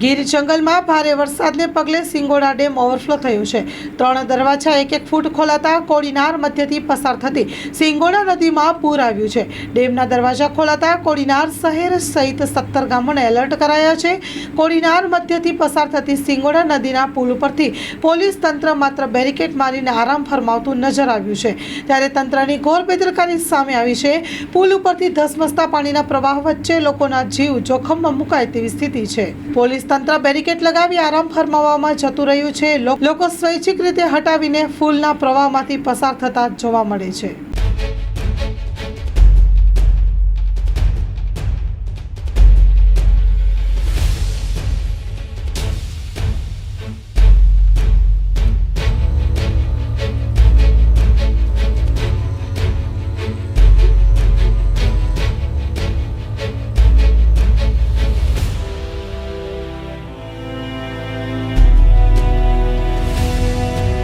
ગીર જંગલમાં ભારે વરસાદને પગલે સિંગોડા ડેમ ઓવરફ્લો થયો છે. ત્રણ દરવાજા એક એક ફૂટ ખોલાતા કોડીનાર મધ્યથી પસાર થતી સિંગોડા નદીમાં પૂર આવ્યું છે. ડેમના દરવાજા ખોલાતા કોડીનાર શહેર સહિત સત્તર ગામોને એલર્ટ કરાયા છે. કોડીનાર મધ્યથી પસાર થતી સિંગોડા નદીના પુલ ઉપરથી પોલીસ તંત્ર માત્ર બેરિકેડ મારીને આરામ ફરમાવતું નજર આવ્યું છે. ત્યારે તંત્રની ઘોર બેદરકારી સામે આવી છે. પુલ ઉપરથી ધસમસતા પાણીના પ્રવાહ વચ્ચે લોકોના જીવ જોખમમાં મુકાય તેવી સ્થિતિ છે. પોલીસ તંત્ર બેરિકેડ લગાવી આરામ ફરમાવવામાં જતું રહ્યું છે. લોકો સ્વૈચ્છિક રીતે હટાવીને ફૂલના પ્રવાહમાંથી પસાર થતા જોવા મળે છે.